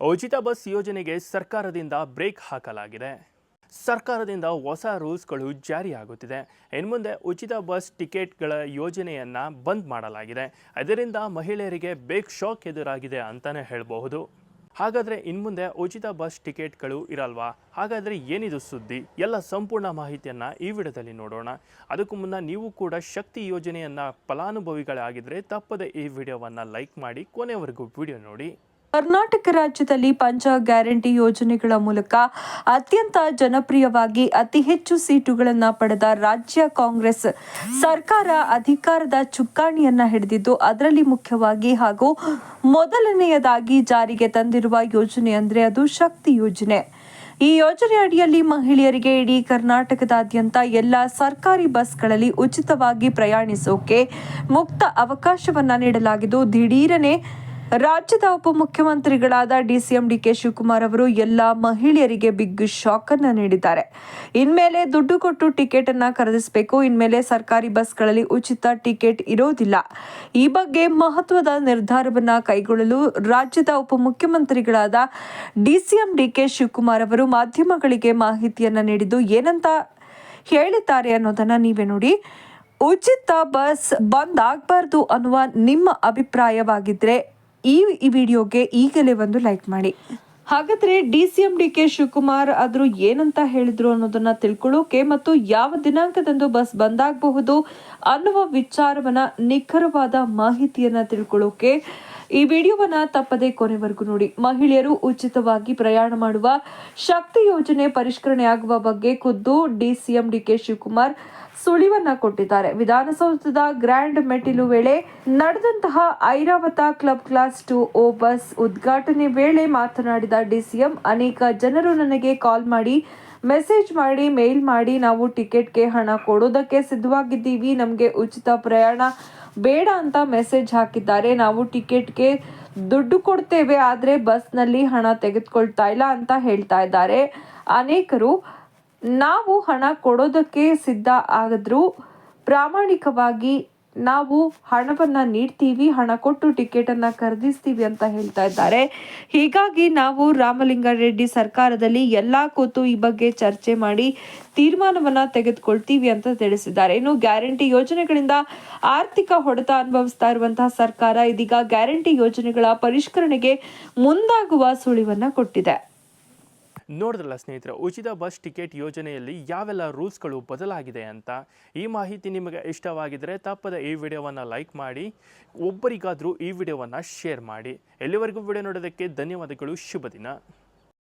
ಉಚಿತ ಬಸ್ ಯೋಜನೆಗೆ ಸರ್ಕಾರದಿಂದ ಬ್ರೇಕ್ ಹಾಕಲಾಗಿದೆ. ಸರ್ಕಾರದಿಂದ ಹೊಸ ರೂಲ್ಸ್ಗಳು ಜಾರಿಯಾಗುತ್ತಿದೆ. ಇನ್ನು ಮುಂದೆ ಉಚಿತ ಬಸ್ ಟಿಕೆಟ್ಗಳ ಯೋಜನೆಯನ್ನು ಬಂದ್ ಮಾಡಲಾಗಿದೆ. ಅದರಿಂದ ಮಹಿಳೆಯರಿಗೆ ಬೇಗ್ ಶಾಕ್ ಎದುರಾಗಿದೆ ಅಂತಲೇ ಹೇಳಬಹುದು. ಹಾಗಾದರೆ ಇನ್ಮುಂದೆ ಉಚಿತ ಬಸ್ ಟಿಕೆಟ್ಗಳು ಇರಲ್ವಾ? ಹಾಗಾದರೆ ಏನಿದು ಸುದ್ದಿ? ಎಲ್ಲ ಸಂಪೂರ್ಣ ಮಾಹಿತಿಯನ್ನು ಈ ವಿಡಿಯೋದಲ್ಲಿ ನೋಡೋಣ. ಅದಕ್ಕೂ ಮುನ್ನ ನೀವು ಕೂಡ ಶಕ್ತಿ ಯೋಜನೆಯನ್ನು ಫಲಾನುಭವಿಗಳಾಗಿದ್ದರೆ ತಪ್ಪದೆ ಈ ವಿಡಿಯೋವನ್ನು ಲೈಕ್ ಮಾಡಿ, ಕೊನೆವರೆಗೂ ವಿಡಿಯೋ ನೋಡಿ. ಕರ್ನಾಟಕ ರಾಜ್ಯದಲ್ಲಿ ಪಂಚ ಗ್ಯಾರಂಟಿ ಯೋಜನೆಗಳ ಮೂಲಕ ಅತ್ಯಂತ ಜನಪ್ರಿಯವಾಗಿ ಅತಿ ಹೆಚ್ಚು ಸೀಟುಗಳನ್ನು ಪಡೆದ ರಾಜ್ಯ ಕಾಂಗ್ರೆಸ್ ಸರ್ಕಾರ ಅಧಿಕಾರದ ಚುಕ್ಕಾಣಿಯನ್ನ ಹಿಡಿದಿದ್ದು, ಅದರಲ್ಲಿ ಮುಖ್ಯವಾಗಿ ಹಾಗೂ ಮೊದಲನೆಯದಾಗಿ ಜಾರಿಗೆ ತಂದಿರುವ ಯೋಜನೆ ಅಂದ್ರೆ ಅದು ಶಕ್ತಿ ಯೋಜನೆ. ಈ ಯೋಜನೆ ಅಡಿಯಲ್ಲಿ ಮಹಿಳೆಯರಿಗೆ ಇಡೀ ಕರ್ನಾಟಕದಾದ್ಯಂತ ಎಲ್ಲ ಸರ್ಕಾರಿ ಬಸ್ಗಳಲ್ಲಿ ಉಚಿತವಾಗಿ ಪ್ರಯಾಣಿಸೋಕೆ ಮುಕ್ತ ಅವಕಾಶವನ್ನ ನೀಡಲಾಗಿದ್ದು, ದಿಢೀರನೆ ರಾಜ್ಯದ ಉಪಮುಖ್ಯಮಂತ್ರಿಗಳಾದ ಡಿಸಿಎಂ ಡಿಕೆ ಶಿವಕುಮಾರ್ ಅವರು ಎಲ್ಲ ಮಹಿಳೆಯರಿಗೆ ಬಿಗ್ ಶಾಕ್ ಅನ್ನ ನೀಡಿದ್ದಾರೆ. ಇನ್ಮೇಲೆ ದುಡ್ಡು ಕೊಟ್ಟು ಟಿಕೆಟ್ ಅನ್ನ ಖರೀದಿಸಬೇಕು. ಇನ್ಮೇಲೆ ಸರ್ಕಾರಿ ಬಸ್ಗಳಲ್ಲಿ ಉಚಿತ ಟಿಕೆಟ್ ಇರೋದಿಲ್ಲ. ಈ ಬಗ್ಗೆ ಮಹತ್ವದ ನಿರ್ಧಾರವನ್ನ ಕೈಗೊಳ್ಳಲು ರಾಜ್ಯದ ಉಪಮುಖ್ಯಮಂತ್ರಿಗಳಾದ ಡಿಸಿಎಂ ಡಿಕೆ ಶಿವಕುಮಾರ್ ಅವರು ಮಾಧ್ಯಮಗಳಿಗೆ ಮಾಹಿತಿಯನ್ನ ನೀಡಿದ್ದು ಏನಂತ ಹೇಳಿದ್ದಾರೆ ಅನ್ನೋದನ್ನ ನೀವೇ ನೋಡಿ. ಉಚಿತ ಬಸ್ ಬಂದ್ ಆಗಬಾರ್ದು ಅನ್ನುವ ನಿಮ್ಮ ಅಭಿಪ್ರಾಯವಾಗಿದ್ರೆ ಈ ಈ ವಿಡಿಯೋಗೆ ಈಗಲೇ ಒಂದು ಲೈಕ್ ಮಾಡಿ. ಹಾಗಾದ್ರೆ D C M D K Shivakumar ಆದರೂ ಏನಂತ ಹೇಳಿದ್ರು ಅನ್ನೋದನ್ನ ತಿಳ್ಕೊಳ್ಳೋಕೆ ಮತ್ತು ಯಾವ ದಿನಾಂಕದಂದು ಬಸ್ ಬಂದಾಗಬಹುದು ಅನ್ನುವ ವಿಚಾರವನ್ನ ನಿಖರವಾದ ಮಾಹಿತಿಯನ್ನ ತಿಳ್ಕೊಳ್ಳೋಕೆ ಈ ವಿಡಿಯೋವನ್ನ ತಪ್ಪದೆ ಕೊನೆವರೆಗೂ ನೋಡಿ. ಮಹಿಳೆಯರು ಉಚಿತವಾಗಿ ಪ್ರಯಾಣ ಮಾಡುವ ಶಕ್ತಿ ಯೋಜನೆ ಪರಿಷ್ಕರಣೆ ಆಗುವ ಬಗ್ಗೆ ಖುದ್ದು ಡಿಸಿಎಂ ಡಿ ಕೆ ಶಿವಕುಮಾರ್ ಸುಳಿವನ್ನ ಕೊಟ್ಟಿದ್ದಾರೆ. ವಿಧಾನಸೌಧದ ಗ್ರ್ಯಾಂಡ್ ಮೆಟ್ಟಿಲು ವೇಳೆ ನಡೆದಂತಹ Airavat club class two O bus ಉದ್ಘಾಟನೆ ವೇಳೆ ಮಾತನಾಡಿದ ಡಿಸಿಎಂ, ಅನೇಕ ಜನರು ನನಗೆ ಕಾಲ್ ಮಾಡಿ ಮೆಸೇಜ್ ಮಾಡಿ, ಮೇಲ್ ಮಾಡಿ, ನಾವು ಟಿಕೆಟ್ಗೆ ಹಣ ಕೊಡೋದಕ್ಕೆ ಸಿದ್ಧವಾಗಿದ್ದೀವಿ. ನಮಗೆ ಉಚಿತ ಪ್ರಯಾಣ ಬೇಡ ಅಂತ ಮೆಸೇಜ್ ಹಾಕಿದ್ದಾರೆ. ನಾವು ಟಿಕೆಟ್ಗೆ ದುಡ್ಡು ಕೊಡ್ತೇವೆ, ಆದರೆ ಬಸ್ನಲ್ಲಿ ಹಣ ತೆಗೆದುಕೊಳ್ತಾ ಇಲ್ಲ ಅಂತ ಹೇಳ್ತಾ ಇದ್ದಾರೆ. ಅನೇಕರು ನಾವು ಹಣ ಕೊಡೋದಕ್ಕೆ ಸಿದ್ಧ ಆದರೂ ಪ್ರಾಮಾಣಿಕವಾಗಿ ನಾವು ಹಣವನ್ನು ನೀಡ್ತೀವಿ, ಹಣ ಕೊಟ್ಟು ಟಿಕೆಟ್ ಅನ್ನ ಖರೀದಿಸ್ತೀವಿ ಅಂತ ಹೇಳ್ತಾ ಇದ್ದಾರೆ. ಹೀಗಾಗಿ ನಾವು ರಾಮಲಿಂಗಾರೆಡ್ಡಿ ಸರ್ಕಾರದಲ್ಲಿ ಎಲ್ಲಾ ಕೂತು ಈ ಬಗ್ಗೆ ಚರ್ಚೆ ಮಾಡಿ ತೀರ್ಮಾನವನ್ನು ತೆಗೆದುಕೊಳ್ತೀವಿ ಅಂತ ತಿಳಿಸಿದ್ದಾರೆ. ಇನ್ನು ಗ್ಯಾರಂಟಿ ಯೋಜನೆಗಳಿಂದ ಆರ್ಥಿಕ ಹೊಡೆತ ಅನುಭವಿಸ್ತಾ ಇರುವಂತಹ ಸರ್ಕಾರ ಇದೀಗ ಗ್ಯಾರಂಟಿ ಯೋಜನೆಗಳ ಪರಿಷ್ಕರಣೆಗೆ ಮುಂದಾಗುವ ಸುಳಿವನ್ನು ಕೊಟ್ಟಿದೆ. ನೋಡಿದ್ರಲ್ಲ ಸ್ನೇಹಿತರೆ, ಉಚಿತ ಬಸ್ ಟಿಕೆಟ್ ಯೋಜನೆಯಲ್ಲಿ ಯಾವೆಲ್ಲ ರೂಲ್ಸ್ಗಳು ಬದಲಾಗಿದೆ ಅಂತ ಈ ಮಾಹಿತಿ ನಿಮಗೆ ಇಷ್ಟವಾಗಿದ್ದರೆ ತಪ್ಪದ ಈ ವಿಡಿಯೋವನ್ನು ಲೈಕ್ ಮಾಡಿ, ಒಬ್ಬರಿಗಾದರೂ ಈ ವಿಡಿಯೋವನ್ನು ಶೇರ್ ಮಾಡಿ. ಎಲ್ಲಿವರೆಗೂ ವಿಡಿಯೋ ನೋಡೋದಕ್ಕೆ ಧನ್ಯವಾದಗಳು, ಶುಭ ದಿನ.